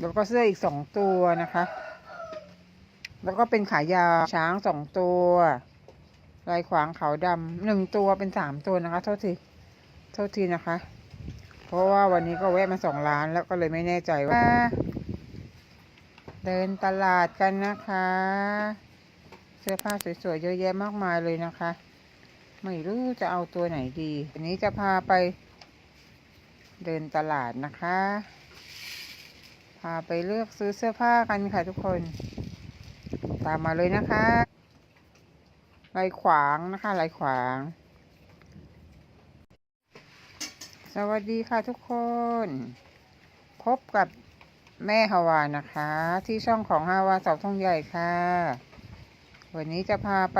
แล้วก็เสื้ออีกสองตัวนะคะ แล้วก็เป็นขายาวช้างสองตัวลายขวางขาวดำหนึ่งตัวเป็นสามตัวนะคะโทษทีโทษทีนะคะ เพราะว่าวันนี้ก็แวะมาสองร้านแล้วก็เลยไม่แน่ใจว่า เดินตลาดกันนะคะ เสื้อผ้าสวยๆเยอะแยะมากมายเลยนะคะ ไม่รู้จะเอาตัวไหนดีวันนี้จะพาไป เดินตลาดนะคะ พาไปเลือกซื้อเสื้อผ้ากันค่ะทุกคน ตามมาเลยนะคะลายขวางนะคะลายขวาง สวัสดีค่ะทุกคน พบกับแม่ฮาวานะคะ ที่ช่องของฮาวาเสาทองใหญ่ค่ะ วันนี้จะพาไป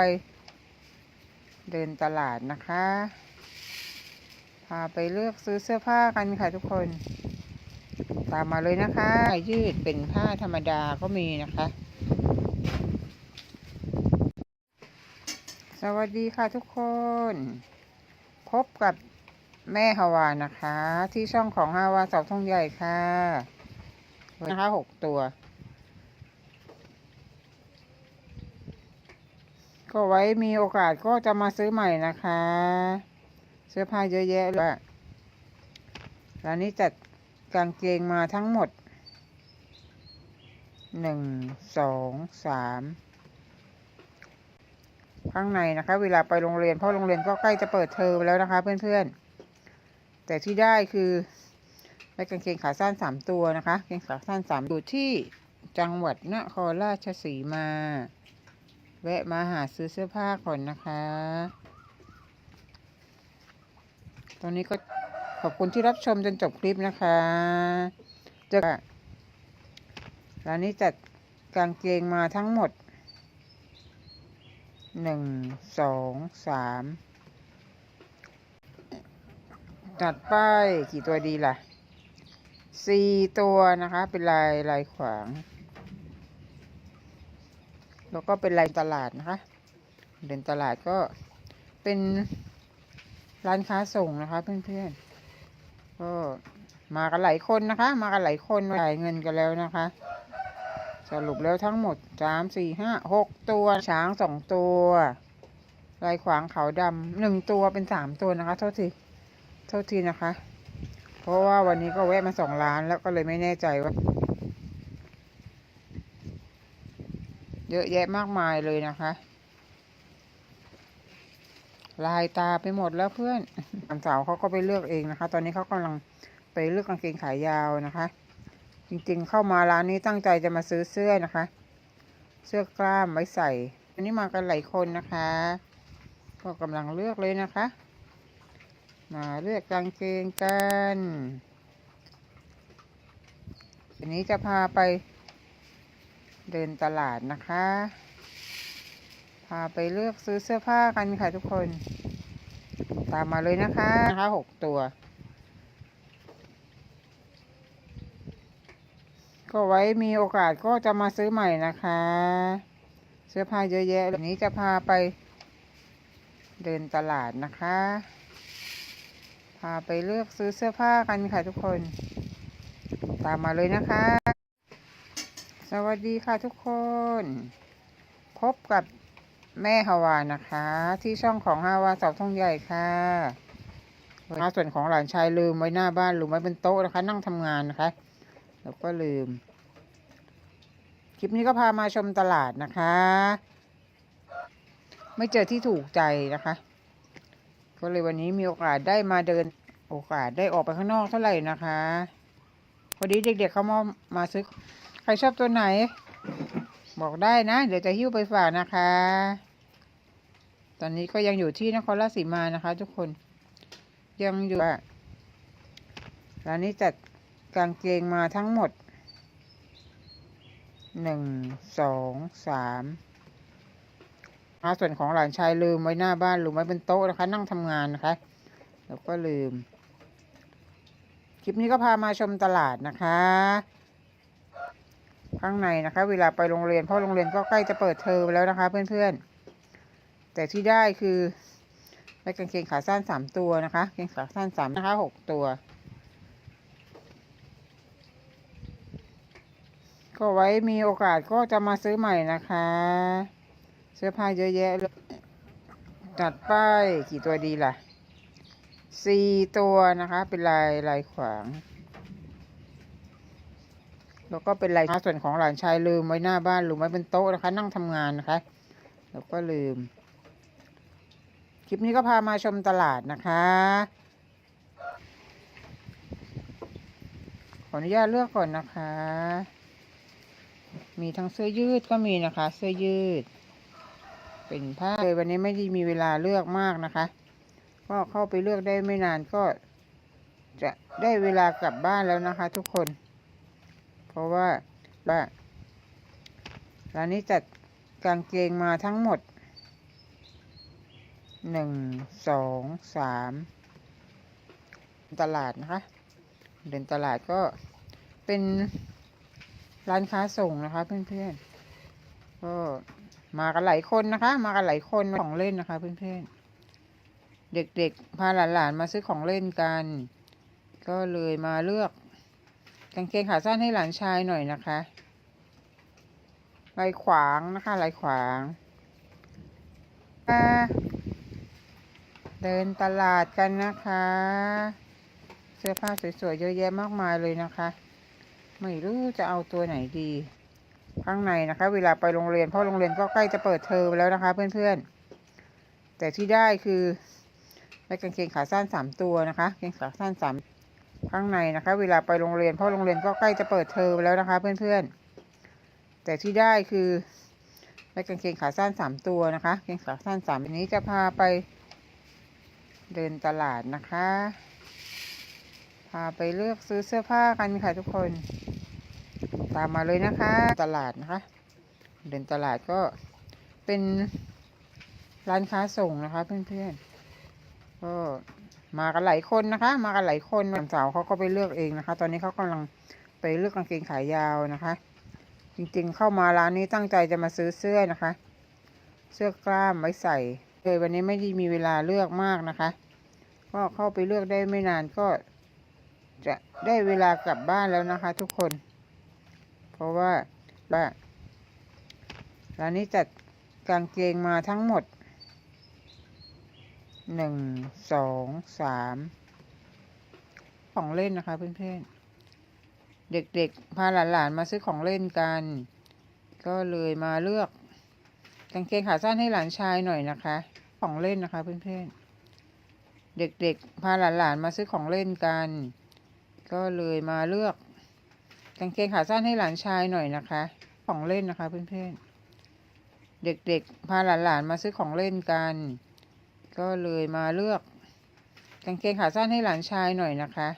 เดินตลาดนะคะ พาไปเลือกซื้อเสื้อผ้ากันค่ะทุกคน ตามมาเลยนะคะ ยืดเป็นผ้าธรรมดาก็มีนะคะ สวัสดีค่ะทุกคน พบกับแม่ฮาวานะคะ ที่ช่องของฮาวาเสาทองใหญ่ค่ะนะคะหกตัว ก็ไว้มีโอกาสก็จะมาซื้อใหม่นะคะ เสื้อผ้าเยอะแยะเลยร้านนี้จัด กางเกงมาทั้งหมดหนึ่งสองสามข้างในนะคะ เวลาไปโรงเรียนเพราะโรงเรียนก็ใกล้จะเปิดเทอมแล้วนะคะ เพื่อนๆ แต่ที่ได้คือได้กางเกงขาสั้นสามตัวนะคะกางเกงขาสั้นสามอยู่ที่จังหวัดนครราชสีมา แวะมาหาซื้อเสื้อผ้าก่อนนะคะ ตอนนี้ก็ ขอบคุณที่รับชมจนจบคลิปนะคะเจะร้านนี้จัดกางเกงมาทั้งหมดหนึ่งสองสามจัดป้ายกี่ตัวดีล่ะสี่ตัวนะคะ เป็นลายลายขวาง แล้วก็เป็นลายตลาดนะคะ เดินตลาดก็เป็นร้านค้าส่งนะคะเพื่อนๆ ก็มากันหลายคนนะคะ มากันหลายคนจ่ายเงินกันแล้วนะคะ สรุปแล้วทั้งหมดสามสี่ห้าหกตัวช้างสองตัวลายขวางขาวดำหนึ่งตัวเป็นสามตัวนะคะ โทษทีโทษทีนะคะ เพราะว่าวันนี้ก็แวะมาสองร้านแล้วก็เลยไม่แน่ใจว่า เยอะแยะมากมายเลยนะคะ ลายตาไปหมดแล้วเพื่อนสามสาวเขาก็ไปเลือกเองนะคะ ตอนนี้เขากำลังไปเลือกกางเกงขายาวนะคะ จริงๆเข้ามาร้านนี้ตั้งใจจะมาซื้อเสื้อนะคะ เสื้อกล้ามไว้ใส่ อันนี้มากันหลายคนนะคะ ก็กำลังเลือกเลยนะคะ มาเลือกกางเกงกันทีนี้จะพาไปเดินตลาดนะคะ พาไปเลือกซื้อเสื้อผ้ากันค่ะทุกคน ตามมาเลยนะคะนะคะหกตัว ก็ไว้มีโอกาสก็จะมาซื้อใหม่นะคะ เสื้อผ้าเยอะแยะวันนี้จะพาไปเดินตลาดนะคะ พาไปเลือกซื้อเสื้อผ้ากันค่ะทุกคน ตามมาเลยนะคะ สวัสดีค่ะทุกคน พบกับ แม่ฮาวานะคะ ที่ช่องของฮาวาเสาทองใหญ่ค่ะมาส่วนของหลานชายลืมไว้หน้าบ้านลืมไว้บนโต๊ะนะคะ นั่งทำงานนะคะ แล้วก็ลืม คลิปนี้ก็พามาชมตลาดนะคะ ไม่เจอที่ถูกใจนะคะ ก็เลยวันนี้มีโอกาสได้มาเดินโอกาสได้ออกไปข้างนอกเท่าไหร่นะคะพอดีเด็กๆเขามามาซื้อใครชอบตัวไหน บอกได้นะ เดี๋ยวจะหิ้วไปฝากนะคะ ตอนนี้ก็ยังอยู่ที่นครราชสีมานะคะ ทุกคนยังอยู่อะร้านนี้จัดกางเกงมาทั้งหมดหนึ่งสองสามอาส่วนของหลานชายลืมไว้หน้าบ้านลืมไว้บนโต๊ะนะคะ นั่งทำงานนะคะ แล้วก็ลืม คลิปนี้ก็พามาชมตลาดนะคะ ข้างในนะคะ เวลาไปโรงเรียนเพราะโรงเรียนก็ใกล้จะเปิดเทอมแล้วนะคะ เพื่อนๆ แต่ที่ได้คือได้กางเกงขาสั้นสามตัวนะคะกางเกงขาสั้นสามนะคะหกตัว ก็ไว้มีโอกาสก็จะมาซื้อใหม่นะคะ เสื้อผ้าเยอะแยะเลยจัดป้ายกี่ตัวดีล่ะสี่ตัวนะคะ เป็นลายลายขวาง แล้วก็เป็นลายส่วนของหลานชายลืมไว้หน้าบ้านลืมไว้บนโต๊ะนะคะ นั่งทำงานนะคะ แล้วก็ลืม คลิปนี้ก็พามาชมตลาดนะคะ ขออนุญาตเลือกก่อนนะคะ มีทั้งเสื้อยืดก็มีนะคะ เสื้อยืด เป็นผ้าเลยวันนี้ไม่ได้มีเวลาเลือกมากนะคะ ก็เข้าไปเลือกได้ไม่นานก็จะได้เวลากลับบ้านแล้วนะคะ ทุกคน เพราะว่าว่าร้านนี้จัดกางเกงมาทั้งหมด หนึ่งสองสามตลาดนะคะ เดินตลาดก็เป็นร้านค้าส่งนะคะเพื่อนๆก็มากันหลายคนนะคะ มากันหลายคนของเล่นนะคะเพื่อนๆ เด็กๆ พาหลานๆมาซื้อของเล่นกัน ก็เลยมาเลือกกางเกงขาสั้นให้หลานชายหน่อยนะคะลายขวางนะคะลายขวางอ่า เดินตลาดกันนะคะ เสื้อผ้าสวยๆเยอะแยะมากมายเลยนะคะ ไม่รู้จะเอาตัวไหนดี ข้างในนะคะ เวลาไปโรงเรียนเพราะโรงเรียนก็ใกล้จะเปิดเทอมแล้วนะคะ เพื่อนๆ แต่ที่ได้คือได้กางเกงขาสั้นสามตัวนะคะกางเกงขาสั้นสามข้างในนะคะ เวลาไปโรงเรียนเพราะโรงเรียนก็ใกล้จะเปิดเทอมแล้วนะคะ เพื่อนๆ แต่ที่ได้คือได้กางเกงขาสั้นสามตัวนะคะกางเกงขาสั้นสามอันนี้จะพาไป เดินตลาดนะคะ พาไปเลือกซื้อเสื้อผ้ากันค่ะทุกคน ตามมาเลยนะคะ ตลาดนะคะ เดินตลาดก็เป็นร้านค้าส่งนะคะเพื่อนๆ ก็มากันหลายคนนะคะ มากันหลายคนสาร์เขาก็ไปเลือกเองนะคะ ตอนนี้เขากำลังไปเลือกกางเกงขายาวนะคะ จริงๆเข้ามาร้านนี้ตั้งใจจะมาซื้อเสื้อนะคะ เสื้อกล้ามไว้ใส่ เลยวันนี้ไม่ได้มีเวลาเลือกมากนะคะ ก็เข้าไปเลือกได้ไม่นานก็ จะได้เวลากลับบ้านแล้วนะคะ ทุกคน เพราะว่าว่าร้านนี้จัดกางเกงมาทั้งหมดหนึ่งสองสามของเล่นนะคะเพื่อนๆเด็กๆพาหลานๆมาซื้อของเล่นกัน ก็เลยมาเลือก กางเกงขาสั้นให้หลานชายหน่อยนะคะ ของเล่นนะคะเพื่อนๆ เด็กๆ พาหลานๆมาซื้อของเล่นกัน ก็เลยมาเลือกกางเกงขาสั้นให้หลานชายหน่อยนะคะ ของเล่นนะคะเพื่อนๆ เด็กๆ พาหลานๆมาซื้อของเล่นกัน ก็เลยมาเลือกกางเกงขาสั้นให้หลานชายหน่อยนะคะ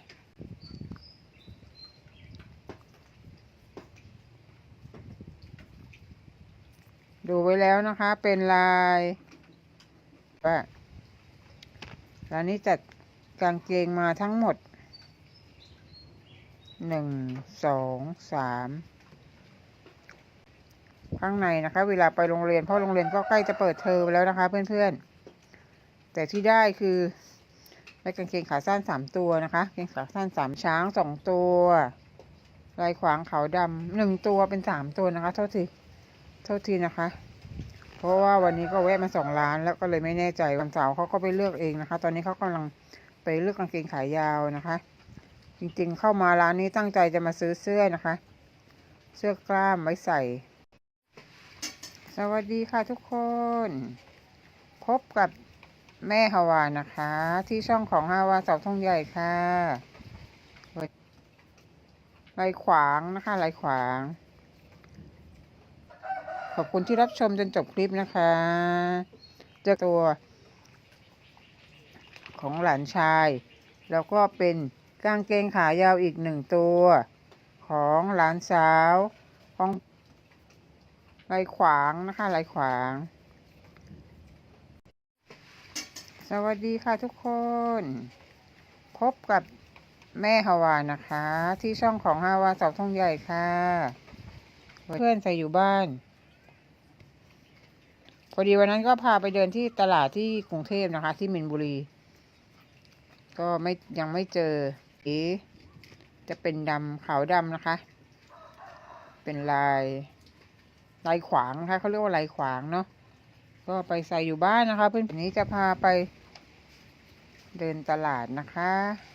ดูไว้แล้วนะคะ เป็นลายว่าร้านนี้จัดกางเกงมาทั้งหมดหนึ่งสองสามข้างในนะคะ เวลาไปโรงเรียนเพราะโรงเรียนก็ใกล้จะเปิดเทอมแล้วนะคะ เพื่อนๆ แต่ที่ได้คือได้กางเกงขาสั้นสามตัวนะคะกางเกงขาสั้นสามช้างสองตัวลายขวางขาวดำหนึ่งตัวเป็นสามตัวนะคะโทษที โทษทีนะคะ เพราะว่าวันนี้ก็แวะมาสองร้าน แล้วก็เลยไม่แน่ใจวันเสาร์เขาก็ไปเลือกเองนะคะ ตอนนี้เขากำลังไปเลือกกางเกงขายาวนะคะ จริงๆเข้ามาร้านนี้ตั้งใจจะมาซื้อเสื้อนะคะ เสื้อกล้ามไว้ใส่ สวัสดีค่ะทุกคนพบกับแม่ฮาวานะคะ ที่ช่องของฮาวาเสาทงใหญ่ค่ะลายขวางนะคะลายขวาง ขอบคุณที่รับชมจนจบคลิปนะคะเจอตัว ของหลานชาย แล้วก็เป็นกางเกงขายาวอีกหนึ่งตัว ของหลานสาวของลายขวางนะคะลายขวาง สวัสดีค่ะทุกคน พบกับแม่ฮาวานะคะ ที่ช่องของฮาวาสาทองใหญ่ค่ะ เพื่อนใส่อยู่บ้าน พอดีวันนั้นก็พาไปเดินที่ตลาดที่กรุงเทพนะคะ ที่มินบุรี ก็ไม่ยังไม่เจอเอ๊ะจะเป็นดำขาวดำนะคะ เป็นลายลายขวางนะคะเขาเรียกว่าลายขวางเนาะก็ไปใส่อยู่บ้านนะคะ เพื่อนๆนี้จะพาไปเดินตลาดนะคะ